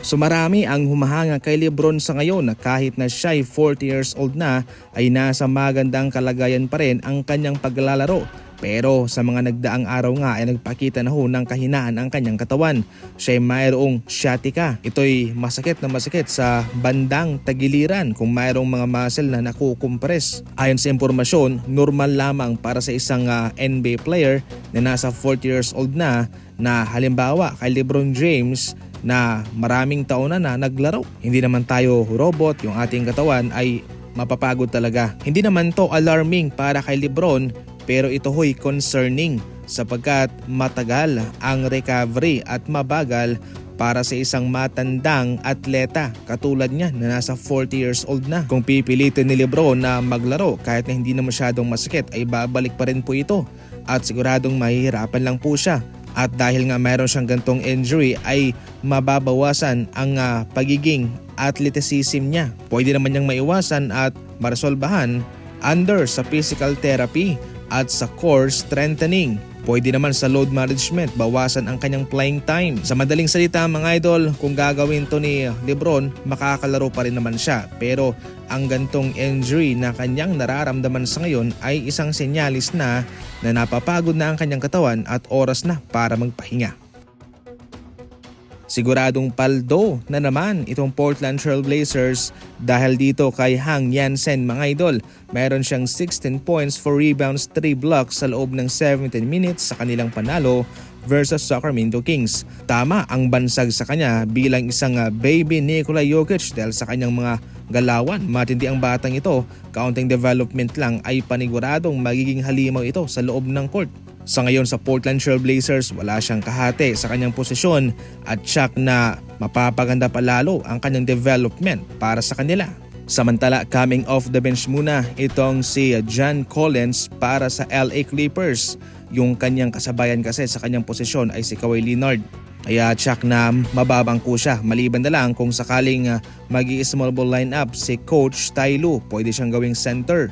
So marami ang humahanga kay Lebron sa ngayon na kahit na siya ay 40 years old na ay nasa magandang kalagayan pa rin ang kanyang paglalaro. Pero sa mga nagdaang araw nga ay nagpakita na ho ng kahinaan ang kanyang katawan. Siya ay mayroong sciatica. Ito'y masakit na masakit sa bandang tagiliran kung mayroong mga muscle na nakukumpres. Ayon sa impormasyon, normal lamang para sa isang ah, NBA player na nasa 40 years old na na halimbawa kay LeBron James na maraming taon na na naglaro. Hindi naman tayo robot, yung ating katawan ay mapapagod talaga. Hindi naman to alarming para kay Lebron pero ito ho'y concerning sapagkat matagal ang recovery at mabagal para sa isang matandang atleta katulad niya na nasa 40 years old na. Kung pipilitin ni Lebron na maglaro kahit na hindi na masyadong masakit ay babalik pa rin po ito at siguradong mahihirapan lang po siya. At dahil nga mayroon siyang gantong injury ay mababawasan ang ah, pagiging athleticism niya. Pwede naman niyang maiwasan at maresolbahan under sa physical therapy at sa core strengthening. Pwede naman sa load management, bawasan ang kanyang playing time. Sa madaling salita mga idol, kung gagawin to ni Lebron, makakalaro pa rin naman siya. Pero ang gantong injury na kanyang nararamdaman sa ngayon ay isang senyalis na na napapagod na ang kanyang katawan at oras na para magpahinga. Siguradong paldo na naman itong Portland Trail Blazers dahil dito kay Hang Yansen mga idol. Meron siyang 16 points, 4 rebounds, 3 blocks sa loob ng 17 minutes sa kanilang panalo versus Sacramento Kings. Tama ang bansag sa kanya bilang isang ah, baby Nikola Jokic dahil sa kanyang mga galawan. Matindi ang batang ito, kaunting development lang ay paniguradong magiging halimaw ito sa loob ng court. Sa ngayon sa Portland Trail Blazers, wala siyang kahate sa kanyang posisyon at tsak na mapapaganda pa lalo ang kanyang development para sa kanila. Samantala, coming off the bench muna itong si John Collins para sa LA Clippers. Yung kanyang kasabayan kasi sa kanyang posisyon ay si Kawhi Leonard. Kaya tsak na mababangko siya maliban na lang kung sakaling uh, mag small ball lineup si Coach Ty pwede siyang gawing center.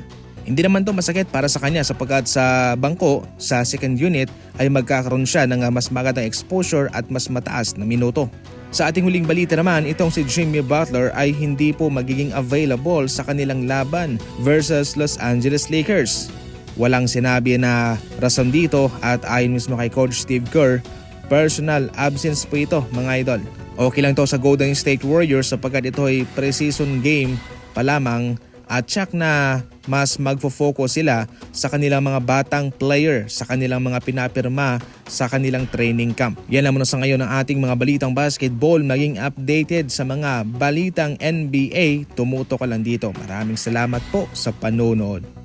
Hindi naman to masakit para sa kanya sapagkat sa bangko, sa second unit ay magkakaroon siya ng uh, mas magandang exposure at mas mataas na minuto. Sa ating huling balita naman, itong si Jimmy Butler ay hindi po magiging available sa kanilang laban versus Los Angeles Lakers. Walang sinabi na rason dito at ayon mismo kay Coach Steve Kerr, personal absence po ito mga idol. Okay lang to sa Golden State Warriors sapagkat ito ay preseason game pa lamang at check na mas magfo-focus sila sa kanilang mga batang player, sa kanilang mga pinapirma sa kanilang training camp. Yan muna sa ngayon ang ating mga balitang basketball. Maging updated sa mga balitang NBA, tumuto ka lang dito. Maraming salamat po sa panonood.